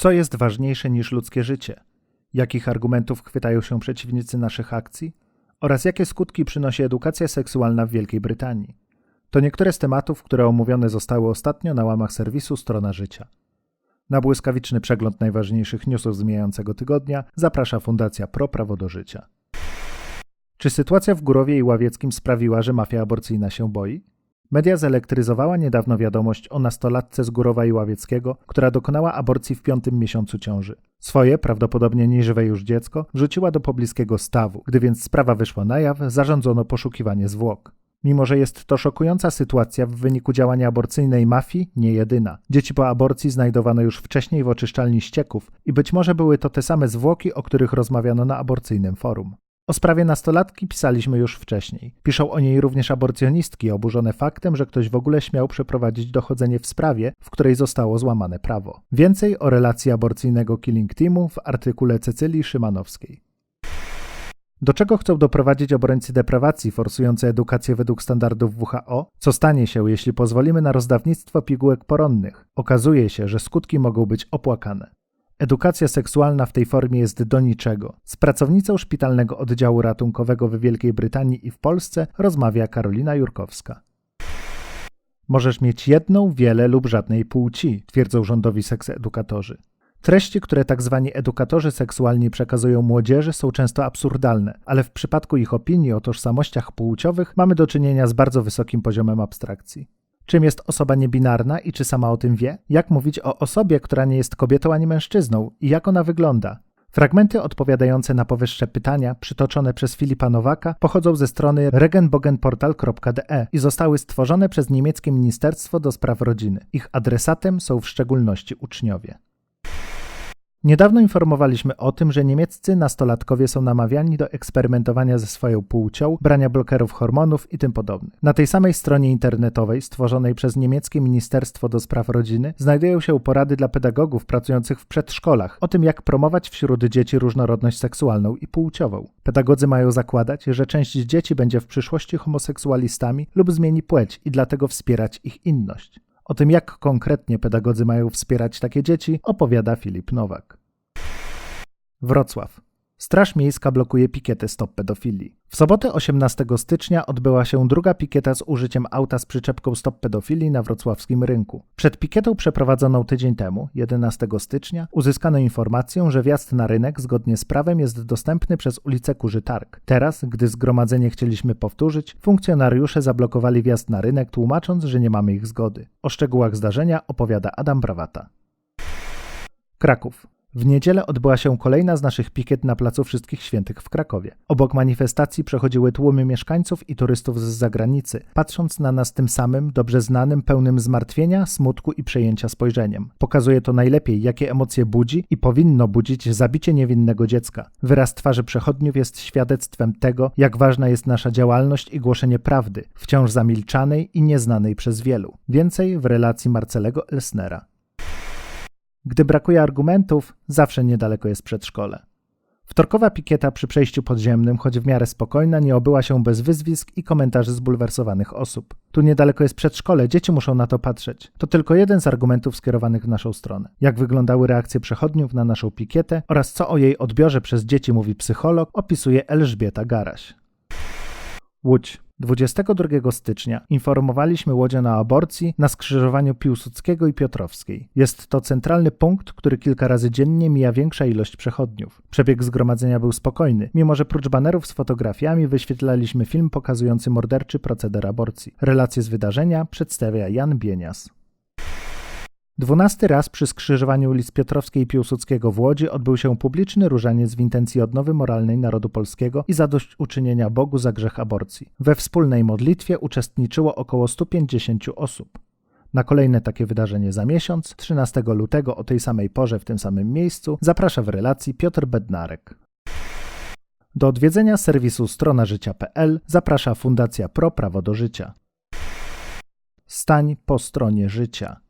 Co jest ważniejsze niż ludzkie życie? Jakich argumentów chwytają się przeciwnicy naszych akcji? Oraz jakie skutki przynosi edukacja seksualna w Wielkiej Brytanii? To niektóre z tematów, które omówione zostały ostatnio na łamach serwisu Strona Życia. Na błyskawiczny przegląd najważniejszych newsów z mijającego tygodnia zaprasza Fundacja Pro Prawo do Życia. Czy sytuacja w Górowie i Ławieckim sprawiła, że mafia aborcyjna się boi? Media zelektryzowała niedawno wiadomość o nastolatce z Górowa i Ławieckiego, która dokonała aborcji w piątym miesiącu ciąży. Swoje, prawdopodobnie nieżywe już dziecko, wrzuciła do pobliskiego stawu. Gdy więc sprawa wyszła na jaw, zarządzono poszukiwanie zwłok. Mimo, że jest to szokująca sytuacja w wyniku działania aborcyjnej mafii, nie jedyna. Dzieci po aborcji znajdowano już wcześniej w oczyszczalni ścieków i być może były to te same zwłoki, o których rozmawiano na aborcyjnym forum. O sprawie nastolatki pisaliśmy już wcześniej. Piszą o niej również aborcjonistki, oburzone faktem, że ktoś w ogóle śmiał przeprowadzić dochodzenie w sprawie, w której zostało złamane prawo. Więcej o relacji aborcyjnego Killing Teamu w artykule Cecylii Szymanowskiej. Do czego chcą doprowadzić obrońcy deprawacji forsujący edukację według standardów WHO? Co stanie się, jeśli pozwolimy na rozdawnictwo pigułek poronnych? Okazuje się, że skutki mogą być opłakane. Edukacja seksualna w tej formie jest do niczego. Z pracownicą szpitalnego oddziału ratunkowego w Wielkiej Brytanii i w Polsce rozmawia Karolina Jurkowska. Możesz mieć jedną, wiele lub żadnej płci, twierdzą rządowi seksedukatorzy. Treści, które tak zwani edukatorzy seksualni przekazują młodzieży, są często absurdalne, ale w przypadku ich opinii o tożsamościach płciowych mamy do czynienia z bardzo wysokim poziomem abstrakcji. Czym jest osoba niebinarna i czy sama o tym wie? Jak mówić o osobie, która nie jest kobietą ani mężczyzną i jak ona wygląda? Fragmenty odpowiadające na powyższe pytania, przytoczone przez Filipa Nowaka, pochodzą ze strony regenbogenportal.de i zostały stworzone przez niemieckie Ministerstwo do Spraw Rodziny. Ich adresatem są w szczególności uczniowie. Niedawno informowaliśmy o tym, że niemieccy nastolatkowie są namawiani do eksperymentowania ze swoją płcią, brania blokerów hormonów i tym podobnych. Na tej samej stronie internetowej, stworzonej przez niemieckie Ministerstwo do Spraw Rodziny, znajdują się porady dla pedagogów pracujących w przedszkolach o tym, jak promować wśród dzieci różnorodność seksualną i płciową. Pedagodzy mają zakładać, że część dzieci będzie w przyszłości homoseksualistami lub zmieni płeć i dlatego wspierać ich inność. O tym, jak konkretnie pedagodzy mają wspierać takie dzieci, opowiada Filip Nowak. Wrocław. Straż Miejska blokuje pikietę Stop Pedofilii. W sobotę 18 stycznia odbyła się druga pikieta z użyciem auta z przyczepką Stop Pedofilii na wrocławskim rynku. Przed pikietą przeprowadzoną tydzień temu, 11 stycznia, uzyskano informację, że wjazd na rynek zgodnie z prawem jest dostępny przez ulicę Kurzy Targ. Teraz, gdy zgromadzenie chcieliśmy powtórzyć, funkcjonariusze zablokowali wjazd na rynek, tłumacząc, że nie mamy ich zgody. O szczegółach zdarzenia opowiada Adam Brawata. Kraków. W niedzielę odbyła się kolejna z naszych pikiet na Placu Wszystkich Świętych w Krakowie. Obok manifestacji przechodziły tłumy mieszkańców i turystów z zagranicy, patrząc na nas tym samym, dobrze znanym, pełnym zmartwienia, smutku i przejęcia spojrzeniem. Pokazuje to najlepiej, jakie emocje budzi i powinno budzić zabicie niewinnego dziecka. Wyraz twarzy przechodniów jest świadectwem tego, jak ważna jest nasza działalność i głoszenie prawdy, wciąż zamilczanej i nieznanej przez wielu. Więcej w relacji Marcelego Elsnera. Gdy brakuje argumentów, zawsze niedaleko jest przedszkole. Wtorkowa pikieta przy przejściu podziemnym, choć w miarę spokojna, nie obyła się bez wyzwisk i komentarzy zbulwersowanych osób. Tu niedaleko jest przedszkole, dzieci muszą na to patrzeć. To tylko jeden z argumentów skierowanych w naszą stronę. Jak wyglądały reakcje przechodniów na naszą pikietę oraz co o jej odbiorze przez dzieci mówi psycholog, opisuje Elżbieta Garaś. Łódź. 22 stycznia informowaliśmy łodzian o aborcji na skrzyżowaniu Piłsudskiego i Piotrowskiej. Jest to centralny punkt, który kilka razy dziennie mija większa ilość przechodniów. Przebieg zgromadzenia był spokojny, mimo że prócz banerów z fotografiami wyświetlaliśmy film pokazujący morderczy proceder aborcji. Relacje z wydarzenia przedstawia Jan Bienias. Dwunasty raz przy skrzyżowaniu ulic Piotrowskiej i Piłsudskiego w Łodzi odbył się publiczny różaniec w intencji odnowy moralnej narodu polskiego i zadośćuczynienia Bogu za grzech aborcji. We wspólnej modlitwie uczestniczyło około 150 osób. Na kolejne takie wydarzenie za miesiąc, 13 lutego o tej samej porze w tym samym miejscu, zaprasza w relacji Piotr Bednarek. Do odwiedzenia serwisu życia.pl zaprasza Fundacja Pro Prawo do Życia. Stań po stronie życia.